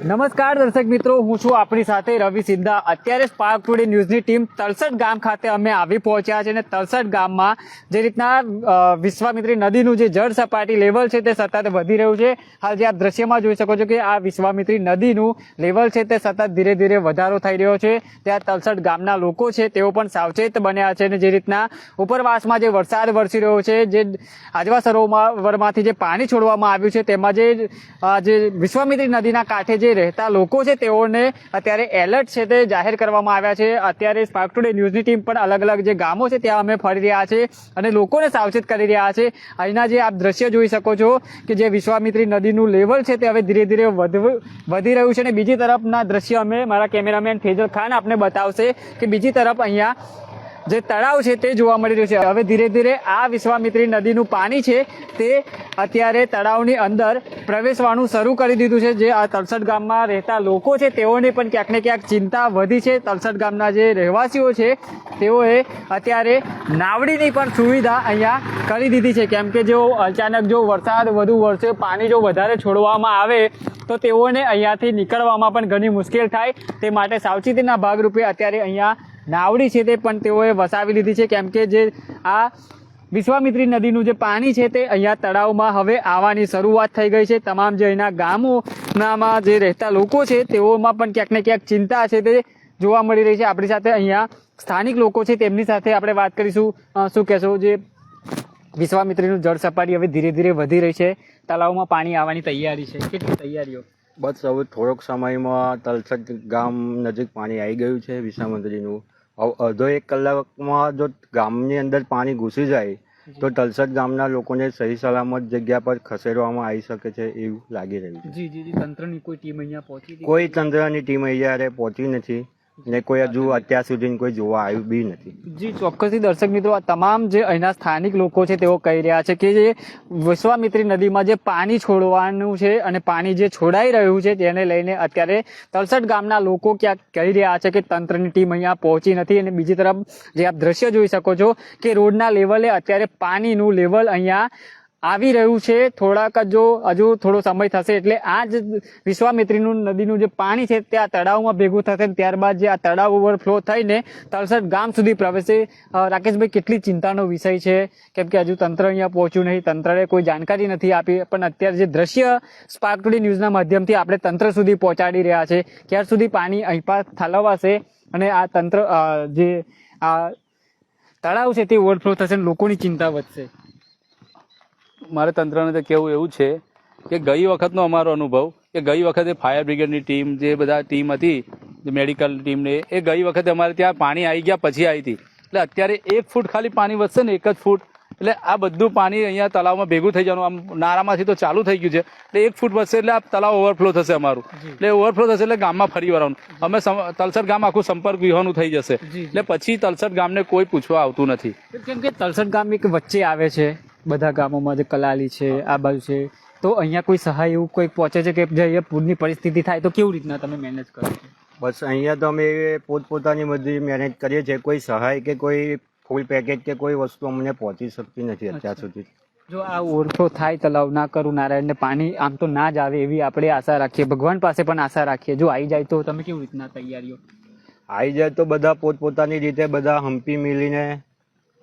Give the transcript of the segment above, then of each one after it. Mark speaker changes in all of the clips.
Speaker 1: નમસ્કાર દર્શક મિત્રો, હું છું આપણી સાથે રવિ સિદ્ધા અત્યારે સ્પાર્ક ટુડે ન્યૂઝની ટીમ તલસટ ગામ ખાતે અમે આવી પહોંચ્યા છે અને તલસટ ગામમાં જે રીતના વિશ્વામિત્રી નદીનું જે જળ સપાટી લેવલ છે તે સતત વધી રહ્યું છે. હાલ જે આપ દ્રશ્યમાં જોઈ શકો છો કે આ વિશ્વામિત્રી નદીનું લેવલ છે તે સતત ધીરે ધીરે વધારો થઈ રહ્યો છે. ત્યાં તલસટ ગામના લોકો છે, તેઓ પણ સાવચેત બન્યા છે અને જે રીતના ઉપરવાસમાં જે વરસાદ વરસી રહ્યો છે, જે આજવા સરોવરમાંથી જે પાણી છોડવામાં આવ્યું છે, તેમાં જે વિશ્વામિત્રી નદીના કાંઠે જે રહેતા લોકો છે તેઓને અત્યારે એલર્ટ છે તે જાહેર કરવામાં આવ્યા છે. અત્યારે સ્પાર્ક ટુડે ન્યૂઝની ટીમ પણ અલગ અલગ જે ગામો છે ત્યાં અમે ફરી રહ્યા છે અને લોકોને સાવચેત કરી રહ્યા છે. અહીંના જે આપ દ્રશ્ય જોઈ શકો છો કે જે વિશ્વામિત્રી નદીનું લેવલ છે તે હવે ધીરે ધીરે વધુ રહ્યું છે અને બીજી તરફના દ્રશ્ય અમે મારા કેમેરામેન ફેજલ ખાન આપને બતાવશે કે બીજી તરફ અહીંયા જે તળાવ છે તે જોવા મળી રહ્યું છે. હવે ધીરે ધીરે આ વિશ્વામિત્રી નદીનું પાણી છે તે અત્યારે તળાવની અંદર પ્રવેશવાનું શરૂ કરી દીધું છે. જે આ તલસટ ગામમાં રહેતા લોકો છે, તેઓને પણ ક્યાંક ને ક્યાંક ચિંતા વધી છે. તલસટ ગામના જે રહેવાસીઓ છે, તેઓએ અત્યારે નાવડીની પણ સુવિધા અહીંયા કરી દીધી છે. કેમ કે જો અચાનક જો વરસાદ વધુ વરસે પાણી જો વધારે છોડવામાં આવે, તો તેઓને અહીંયાથી નીકળવામાં પણ ઘણી મુશ્કેલ થાય. તે માટે સાવચેતીના ભાગરૂપે અત્યારે અહીંયા નાવડી છે તે, પણ તેઓએ વસાવી લીધી છે. કેમ કે જે આ વિશ્વામિત્રી નદીનું જે પાણી છે તે અહીંયા તળાવમાં હવે આવવાની શરૂઆત થઈ ગઈ છે. તમામ જે અહીંના ગામોનામાં જે રહેતા લોકો છે, તેઓમાં પણ ક્યાંક ને ક્યાંક ચિંતા છે તે જોવા મળી રહી છે. આપણી સાથે અહીંયા સ્થાનિક લોકો છે, તેમની સાથે આપણે વાત કરીશું. શું કહેશો? જે વિશ્વામિત્રીનું જળ સપાટી હવે ધીરે ધીરે વધી રહી છે. તળાવમાં પાણી આવવાની તૈયારી છે. કેટલી તૈયારીઓ?
Speaker 2: બસ હવે થોડોક સમયમાં તલસટ ગામ નજીક પાણી આવી ગયું છે વિશ્વામિત્રીનું હવે અડધો એક કલાકમાં જો ગામની અંદર પાણી ઘૂસી જાય તો તલસટ ગામના લોકોને સહી સલામત જગ્યા પર ખસેડવામાં આવી શકે છે એવું લાગી રહ્યું છે.
Speaker 1: જી જી તંત્રની કોઈ ટીમ અહીંયા પહોંચી
Speaker 2: કોઈ તંત્રની ટીમ અહીંયા પહોંચી નથી. ને કોઈ હજુ અત્યાર સુધી કોઈ જોવા આવ્યું બી નથી.
Speaker 1: જી, ચોક્કસથી દર્શક મિત્રો તમામ જે અહીંના સ્થાનિક લોકો છે તેઓ કહી રહ્યા છે કે જે વિશ્વામિત્રી નદીમાં જે પાણી છોડવાનું છે અને પાણી જે છોડાઈ રહ્યું છે તેને લઈને અત્યારે તલસટ ગામના લોકો ક્યાંક કહી રહ્યા છે કે તંત્રની ટીમ અહીંયા પહોંચી નથી. અને બીજી તરફ જે આપ દ્રશ્ય જોઈ શકો છો કે રોડના લેવલે અત્યારે પાણીનું લેવલ અહીંયા આવી રહ્યું છે. થોડાક જ હજુ થોડો સમય થશે એટલે આ જ વિશ્વામિત્રીનું નદીનું જે પાણી છે તે આ તળાવમાં ભેગું થશે ત્યારબાદ જે આ તળાવ ઓવરફ્લો થઈને તલસટ ગામ સુધી પ્રવેશે. રાકેશભાઈ, કેટલી ચિંતાનો વિષય છે? કેમ કે હજુ તંત્ર અહીંયા પહોંચ્યું નહીં. તંત્રએ કોઈ જાણકારી નથી આપી. પણ અત્યારે જે દ્રશ્ય સ્પાર્ક ટુડી ન્યૂઝના માધ્યમથી આપણે તંત્ર સુધી પહોંચાડી રહ્યા છે. ક્યાર સુધી પાણી અહીં પાસ ઠાલવાશે અને આ તંત્ર જે આ તળાવ છે તે ઓવરફ્લો થશે લોકોની ચિંતા વધશે?
Speaker 3: મારે તંત્રને તો કહેવું એવું છે કે ગઈ વખતનો અમારો અનુભવ કે ગઈ વખતે ફાયર બ્રિગેડની ટીમ જે બધા ટીમ હતી મેડિકલ ટીમને એ ગઈ વખતે અમારે ત્યાં પાણી આવી ગયા પછી આવી હતી. એટલે અત્યારે એક ફૂટ ખાલી પાણી વધશે ને એક જ ફૂટ? એટલે આ બધું પાણી અહીંયા તળાવમાં ભેગું થઈ જવાનું આમ નારામાંથી તો ચાલુ થઈ ગયું છે. એટલે એક ફૂટ વધશે એટલે આ તળાવ ઓવરફ્લો થશે અમારું. એટલે ઓવરફ્લો થશે એટલે ગામમાં ફરી વળવાનું. અમે તલસટ ગામ આખું સંપર્ક વિહોનું થઈ જશે. એટલે પછી તલસટ ગામને કોઈ પૂછવા આવતું નથી.
Speaker 1: કેમ કે તલસટ ગામ એક વચ્ચે આવે છે. બધા ગામોમાં જે કલાલી છે આ બાજુ છે. તો અહીંયા કોઈ સહાય એવું કોઈ પહોંચે છે કે જે અહીંયા પૂરની પરિસ્થિતિ થાય તો કેવી રીતના તમે મેનેજ કરો છો?
Speaker 2: બસ અહીંયા તો અમે પોતપોતાની બધી મેનેજ કરીએ છીએ. કોઈ સહાય કે કોઈ ફૂલ પેકેજ કે કોઈ વસ્તુ અમને પહોંચી શકતી નથી અત્યાર સુધી.
Speaker 1: જો આ ઓવરફ્લો થાય તલાવ ના કરું નારાયણને પાણી આમ તો ના જ આવે એવી આપણે આશા રાખીએ. ભગવાન પાસે પણ આશા રાખીએ. જો આવી જાય તો તમે કેવી રીતના તૈયારીઓ?
Speaker 2: આવી જાય તો બધા પોતપોતાની રીતે બધા હંપી મિલીને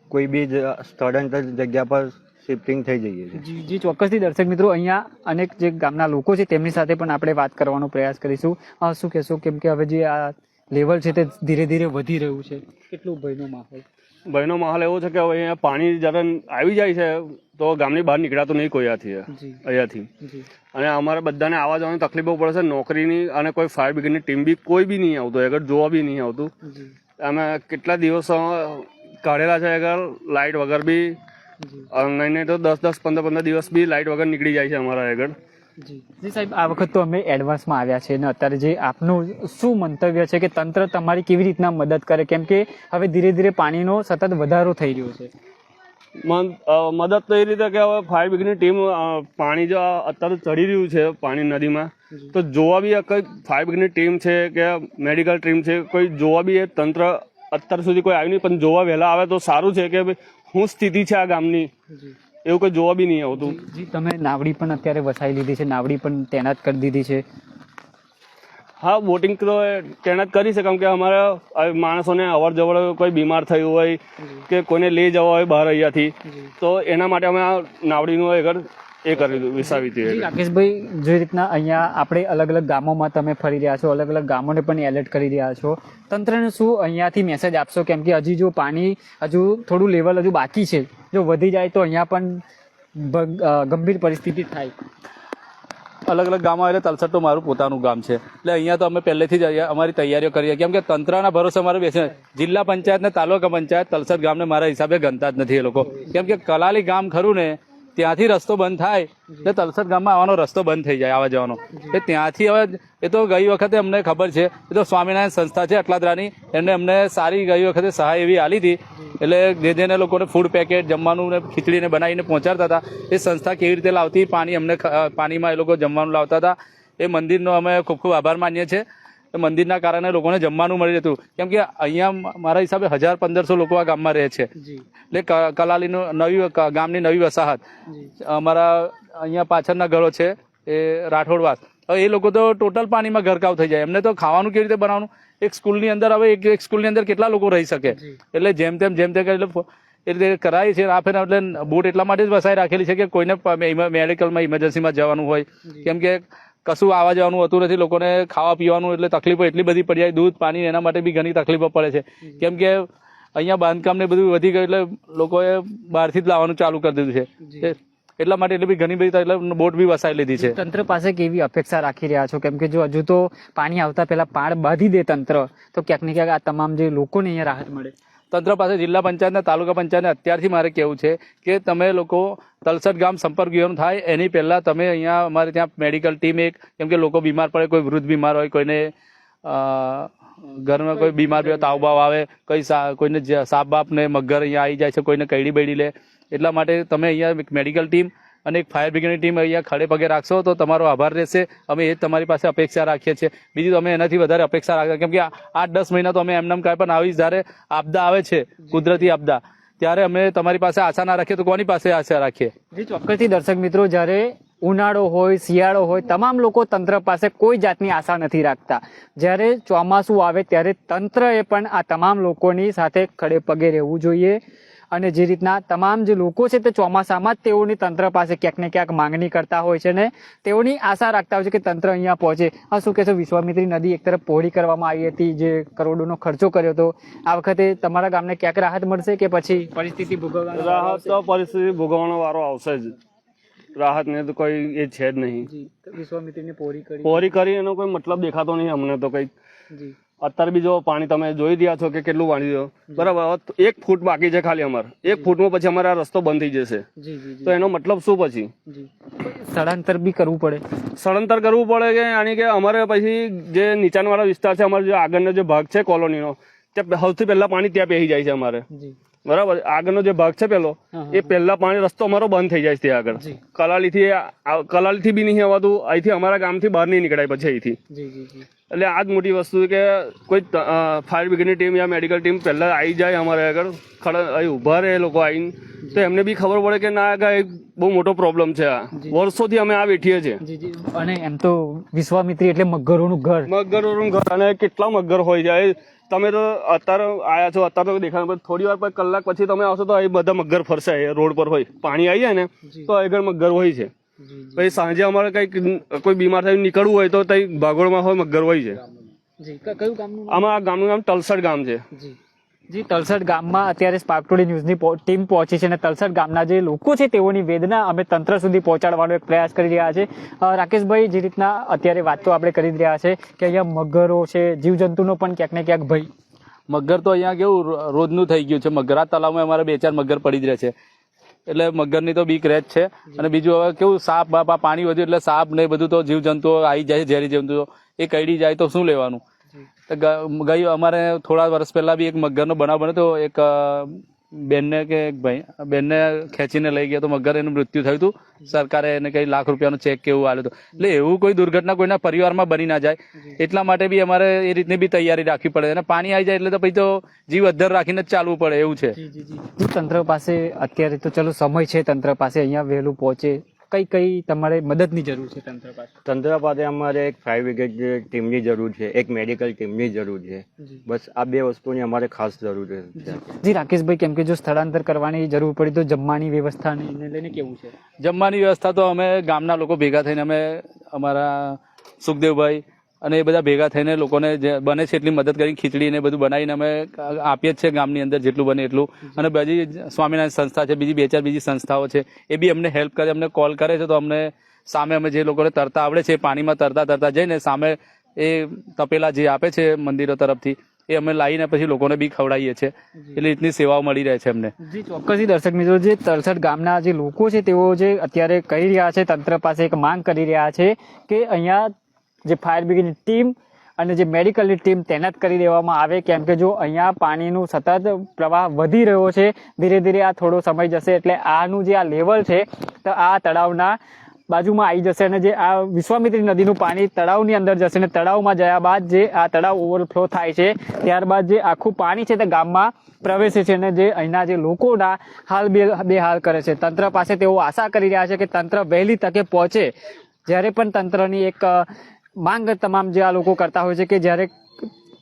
Speaker 2: કોઈ બી જ- સ્થળાંતર જગ્યા પર શિફ્ટિંગ થઈ જઈએ છીએ.
Speaker 1: જી જી ચોક્કસથી દર્શક મિત્રો અહીંયા અનેક જે ગામના લોકો છે તેમની સાથે પણ આપણે વાત કરવાનો પ્રયાસ કરીશું. શું કહેશો? કેમ કે હવે જે આ લેવલ છે તે ધીરે ધીરે વધી રહ્યું છે. કેટલું ભયનો માહોલ?
Speaker 4: ભયનો માહોલ એવો છે કે હવે અહીંયા પાણી જ્યારે આવી જાય છે તો ગામની બહાર નીકળાતું નહીં કોઈ અહીંયાથી અહીંયાથી. અને અમારે બધાને આવવા જવાની તકલીફો પડે છે નોકરીની અને કોઈ ફાયર બ્રિગેડની ટીમ બી કોઈ બી નહીં આવતું આગળ જોવા બી નહીં આવતું. અમે કેટલા દિવસો કાઢેલા છે આગળ લાઇટ વગર બી અને નહીં નહીં તો દસ દસ પંદર પંદર દિવસ બી લાઇટ વગર નીકળી જાય છે અમારા આગળ.
Speaker 1: જી. જી સાહેબ આ વખત તો અમે એડવાન્સમાં આવ્યા છે અને અત્યારે જે આપનું શું મંતવ્ય છે કે તંત્ર તમારી કેવી રીતના મદદ કરે? કેમ કે હવે ધીરે ધીરે પાણીનો સતત વધારો થઈ રહ્યો છે.
Speaker 4: મન- મદદ તો એ રીતે કે હવે ફાયર બ્રિગેડની ટીમ પાણી જો અત્યારે ચડી રહ્યું છે પાણી નદીમાં તો જોવા બી કઈ ફાયર બ્રિગેડની ટીમ છે કે મેડિકલ ટીમ છે કોઈ જોવા બી એ તંત્ર અત્યાર સુધી કોઈ આવ્યું નહીં પણ જોવા વહેલા આવે તો સારું છે કે શું સ્થિતિ છે આ ગામની. એવું કોઈ જોવા બી નહીં આવતું.
Speaker 1: જી તમે નાવડી પણ અત્યારે વસાઈ લીધી છે. નાવડી પણ તૈનાત કરી દીધી છે.
Speaker 4: હા બોટિંગ તો તૈનાત કરી છે. કારણ કે અમારા માણસોને અવર જવર કોઈ બીમાર થયું હોય કે કોઈને લઈ જવા હોય બહાર અહીંયાથી તો એના માટે અમે આ નાવડીનું આગળ એ કરી દીધું વિસાવી હતી
Speaker 1: રાકેશભાઈ જે રીતના અહીંયા આપણે અલગ અલગ ગામોમાં તમે ફરી રહ્યા છો અલગ અલગ ગામોને પણ એલર્ટ કરી રહ્યા છો. તંત્રને શું અહીંયાથી મેસેજ આપશો? કેમ કે હજી જો પાણી હજુ થોડું લેવલ હજુ બાકી છે. જો વધી જાય તો અહીંયા પણ ગંભીર પરિસ્થિતિ થાય.
Speaker 3: અલગ અલગ ગામો એટલે તલસટ તો મારું પોતાનું ગામ છે. એટલે અહીંયા તો અમે પહેલેથી જ અહીંયા અમારી તૈયારીઓ કરીએ કેમ કે તંત્રના ભરોસે અમારે બેસે. જિલ્લા પંચાયત ને તાલુકા પંચાયત તલસટ ગામને મારા હિસાબે ગણતા જ નથી એ લોકો. કેમ કે કલાલી ગામ ખરું ને ત્યાંથી રસ્તો બંધ થાય એટલે તલસદ ગામમાં આવવાનો રસ્તો બંધ થઈ જાય આવવા જવાનો. એટલે ત્યાંથી હવે એ તો ગઈ વખતે અમને ખબર છે એ તો સ્વામિનારાયણ સંસ્થા છે અટલાદરાની એમને અમને સારી ગઈ વખતે સહાય એવી આલી હતી. એટલે જે જેને લોકોને ફૂડ પેકેટ જમવાનું ને ખીચડીને બનાવીને પહોંચાડતા હતા એ સંસ્થા કેવી રીતે લાવતી પાણી અમને પાણીમાં એ લોકો જમવાનું લાવતા હતા એ મંદિરનો અમે ખૂબ ખૂબ આભાર માનીએ છીએ. મંદિરના કારણે લોકોને જમવાનું મળી રહેતું. કેમ કે અહીંયા મારા હિસાબે હજાર પંદરસો લોકો આ ગામમાં રહે છે. એટલે કલાલીનું નવી ગામની નવી વસાહત. અમારા અહીંયા પાછળના ઘરો છે એ રાઠોડવાસ. હવે એ લોકો તો ટોટલ પાણીમાં ગરકાવ થઈ જાય. એમને તો ખાવાનું કેવી રીતે બનાવવાનું? એક સ્કૂલની અંદર હવે એક એક સ્કૂલની અંદર કેટલા લોકો રહી શકે? એટલે જેમ તેમ જેમ તેમ એટલે એ રીતે કરાય છે. આ ફેર એટલે બોટ એટલા માટે જ વસાઈ રાખેલી છે કે કોઈને મેડિકલમાં ઇમરજન્સીમાં જવાનું હોય. કેમ કે કશું આવવા જવાનું હોતું નથી લોકોને ખાવા પીવાનું એટલે તકલીફો એટલી બધી પડી જાય દૂધ પાણી એના માટે બી ઘણી તકલીફો પડે છે. કેમ કે અહીંયા બાંધકામ ને બધું વધી ગયું એટલે લોકોએ બહારથી જ લાવવાનું ચાલુ કરી દીધું છે. એટલા માટે એટલે બી ઘણી બધી એટલે બોટ બી વસાઈ લીધી છે.
Speaker 1: તંત્ર પાસે કેવી અપેક્ષા રાખી રહ્યા છો? કેમ કે જો હજુ તો પાણી આવતા પહેલા પાળ બાંધી દે તંત્ર તો ક્યાંક ને ક્યાંક આ તમામ જે લોકોને અહીંયા રાહત મળે.
Speaker 3: તંત્ર પાસે જિલ્લા પંચાયતના તાલુકા પંચાયતને અત્યારથી મારે કહેવું છે કે તમે લોકો તલસટ ગામ સંપર્ક વ્યવહાર થાય. એની પહેલાં તમે અહીંયા અમારે ત્યાં મેડિકલ ટીમ એક, કેમ કે લોકો બીમાર પડે, કોઈ વૃદ્ધ બીમાર હોય, કોઈને ઘરમાં કોઈ બીમાર હોય તાવ બાવ આવે, કંઈ કોઈને સાપ બાપ ને મગર અહીંયા આવી જાય છે, કોઈને કૈડી બૈડી લે. એટલા માટે તમે અહીંયા મેડિકલ ટીમ અને એક ફાયર બ્રિગેડની ટીમ અહીંયા ખડે પગે રાખશો તો તમારો આભાર રહેશે. અમે એ તમારી પાસે અપેક્ષા રાખીએ છીએ. બીજી તો અમે એનાથી વધારે અપેક્ષા રાખીએ કેમ કે આઠ દસ મહિના તો અમે એમનેમ કાંઈ પણ આવી જ્યારે આપદા આવે છે, કુદરતી આપદા. ત્યારે અમે તમારી પાસે આશા ના રાખીએ તો કોની પાસે આશા રાખીએ?
Speaker 1: જી, ચોક્કસથી દર્શક મિત્રો, જ્યારે ઉનાળો હોય, શિયાળો હોય, તમામ લોકો તંત્ર પાસે કોઈ જાતની આશા નથી રાખતા. જ્યારે ચોમાસું આવે ત્યારે તંત્રએ પણ આ તમામ લોકોની સાથે ખડે પગે રહેવું જોઈએ. અને જે રીતના તમામ જે લોકો છે તે ચોમાસામાં જ તેઓની તંત્ર પાસે ક્યાંક ને ક્યાંક માંગણી કરતા હોય છે ને તેઓની આશા રાખતા હોય છે કે તંત્ર અહીંયા પહોંચે. આ શું કહેશો? વિશ્વામિત્રી નદી એક તરફ પહોળી કરવામાં આવી હતી જે કરોડોનો ખર્ચો કર્યો હતો. આ વખતે તમારા ગામને ક્યાંક રાહત મળશે કે પછી પરિસ્થિતિ ભોગવવાનો
Speaker 4: રાહત તો પરિસ્થિતિ ભોગવવાનો વારો આવશે જ. રાહત ને તો કોઈ એ છે જ નહીં.
Speaker 1: વિશ્વામિત્રીને પોરી કરી.
Speaker 4: પોરી કરી એનો કોઈ મતલબ દેખાતો નહીં અમને તો કઈ
Speaker 1: જી.
Speaker 4: અત્યારે બી જો પાણી તમે જોઈ રહ્યા છો કે કેટલું પાણી જો બરાબર એક ફૂટ બાકી છે ખાલી અમારે. એક ફૂટમાં પછી અમારે આ રસ્તો બંધ થઈ જશે.
Speaker 1: જી જી
Speaker 4: તો એનો મતલબ શું પછી?
Speaker 1: સ્થળાંતર બી કરવું પડે.
Speaker 4: સ્થળાંતર કરવું પડે કે યાની કે અમારે પછી જે નીચાણવાળા વિસ્તાર છે અમારો જે આગળનો જે ભાગ છે કોલોનીનો ત્યાં સૌથી પહેલા પાણી ત્યાં પહેરી જાય છે અમારે. બરાબર આગળનો જે ભાગ છે પેલો એ પહેલા પાણી રસ્તો અમારો બંધ થઈ જાય છે ત્યાં આગળ. કલાલીથી કલાલીથી બી નહીં આવતું અહીંથી અમારા ગામથી બહાર નહીં નીકળાય પછી અહીંથી.
Speaker 1: જી જી જી.
Speaker 4: એટલે આ જ મોટી વસ્તુ કે કોઈ ફાયર બ્રિગેડની ટીમ યા મેડિકલ ટીમ પહેલાં આવી જાય અમારે આગળ ખડા અહીં ઊભા રહે એ લોકો આવીને તો એમને બી ખબર પડે કે ના કે એક બહુ મોટો પ્રોબ્લેમ છે આ. વર્ષોથી અમે આ બેઠીએ છીએ.
Speaker 1: અને એમ તો વિશ્વામિત્રી એટલે મગરોનું ઘર.
Speaker 4: મગરોનું ઘર અને કેટલા મગર હોય જાય તમે તો અત્યારે આવ્યા છો અત્યારે તો દેખાય પણ થોડી વાર પછી કલાક પછી તમે આવશો તો અહીં બધા મગર ફરશે રોડ પર હોય. પાણી આવી જાય ને તો આગળ મગર હોય છે. પછી સાંજે અમારે કંઈક કોઈ બીમાર થઈને નીકળવું હોય તો ત્યાં ભાગોળમાં હોય મગર હોય છે.
Speaker 1: કયું ગામનું નામ?
Speaker 4: આમાં આ ગામનું નામ તલસડ ગામ છે.
Speaker 1: જી. જી તલસટ ગામમાં અત્યારે સ્પાર્ક ટુડે ન્યૂઝની ટીમ પહોંચી છે અને તલસટ ગામના જે લોકો છે તેઓની વેદના અમે તંત્ર સુધી પહોંચાડવાનો એક પ્રયાસ કરી રહ્યા છે. રાકેશભાઈ જે રીતના અત્યારે વાતો આપણે કરી રહ્યા છે કે અહીંયા મગરો છે જીવજંતુનો પણ ક્યાંક ને ક્યાંક ભય.
Speaker 3: મગર તો અહીંયા કેવું રોજનું થઈ ગયું છે. મગરા તલાવમાં અમારે બે ચાર મગર પડી જ રહે છે. એટલે મગરની તો બીક રહે જ. છે અને બીજું હવે કેવું સાપ બાપ પાણી વધ્યું એટલે સાપ ને બધું તો જીવજંતુઓ આવી જાય ઝેરી જંતુઓ એ કઈડી જાય તો શું લેવાનું? ગયું ગઈ અમારે થોડા વર્ષ પહેલા બી એક મગરનો બનાવ બન્યો તો એક બેનને કે એક ભાઈ બેનને ખેંચીને લઈ ગયા તો મગર એનું મૃત્યુ થયું હતું. સરકારે એને કઈ લાખ રૂપિયાનો ચેક કે એવું આલ્યો હતો. એટલે એવું કોઈ દુર્ઘટના કોઈના પરિવારમાં બની ના જાય. એટલા માટે બી અમારે એ રીતની બી તૈયારી રાખવી પડે. અને પાણી આવી જાય એટલે તો પછી તો જીવ અદ્ધર રાખીને જ ચાલવું પડે એવું છે.
Speaker 1: જી જી જી. તંત્ર પાસે અત્યારે તો ચલો સમય છે તંત્ર પાસે અહીંયા વહેલું પહોંચે. કઈ કઈ તમારે મદદની જરૂર છે તંત્ર પાસે?
Speaker 2: તંત્ર પાસે અમારે એક ફાયર બ્રિગેડ ટીમની જરૂર છે એક મેડિકલ ટીમની જરૂર છે. બસ આ બે વસ્તુની અમારે ખાસ જરૂર છે.
Speaker 1: જી. રાકેશભાઈ કેમ કે જો સ્થળાંતર કરવાની જરૂર પડી તો જમવાની વ્યવસ્થાને લઈને કેવું છે?
Speaker 3: જમવાની વ્યવસ્થા તો અમે ગામના લોકો ભેગા થઈને અમે અમારા સુખદેવભાઈ અને એ બધા ભેગા થઈને લોકોને જે બને છે એટલી મદદ કરી ખીચડી ને બધું બનાવીને અમે આપીએ જ છે ગામની અંદર જેટલું બને એટલું. અને બીજી સ્વામિનારાયણ સંસ્થા છે બીજી બે ચાર બીજી સંસ્થાઓ છે એ બી અમને હેલ્પ કરે અમને કોલ કરે છે તો અમને સામે અમે જે લોકોને તરતા આવડે છે પાણીમાં તરતા તરતા જઈને સામે એ તપેલા જે આપે છે મંદિરો તરફથી એ અમે લાવીને પછી લોકોને બી ખવડાવીએ છીએ એટલે રીતની સેવાઓ મળી રહે છે અમને.
Speaker 1: જી ચોક્કસથી દર્શક મિત્રો જે તળસઠ ગામના જે લોકો છે તેઓ જે અત્યારે કહી રહ્યા છે તંત્ર પાસે એક માંગ કરી રહ્યા છે કે અહીંયા જે ફાયર બ્રિગેડની ટીમ અને જે મેડિકલની ટીમ તૈનાત કરી દેવામાં આવે, કેમ કે જો અહીંયા પાણીનું સતત પ્રવાહ વધી રહ્યો છે, ધીરે ધીરે આ થોડો સમય જશે એટલે આનું જે આ લેવલ છે, તો આ તળાવના બાજુમાં આવી જશે અને જે આ વિશ્વામિત્રી નદીનું પાણી તળાવની અંદર જશે અને તળાવમાં જયા બાદ જે આ તળાવ ઓવરફ્લો થાય છે, ત્યારબાદ જે આખું પાણી છે તે ગામમાં પ્રવેશે છે અને જે અહીંના જે લોકોના હાલ બે બેહાલ કરે છે. તંત્ર પાસે તેઓ આશા કરી રહ્યા છે કે તંત્ર વહેલી તકે પહોંચે. જ્યારે પણ તંત્રની એક માંગ તમામ જે આ લોકો કરતા હોય છે કે જ્યારે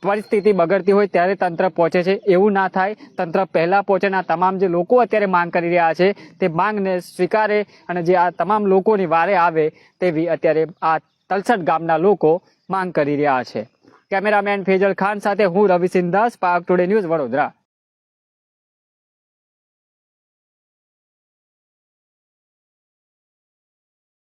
Speaker 1: પરિસ્થિતિ બગડતી હોય ત્યારે તંત્ર પહોંચે છે. એવું ના થાય. તંત્ર પહેલાં પહોંચેના તમામ જે લોકો અત્યારે માંગ કરી રહ્યા છે, તે માંગને સ્વીકારે અને જે આ તમામ લોકોની વારે આવે તેવી અત્યારે આ તલસઠ ગામના લોકો માંગ કરી રહ્યા છે. કેમેરામેન ફેજલ ખાન સાથે હું રવિસિંહ દાસ પાક ટુડે ન્યૂઝ વડોદરા.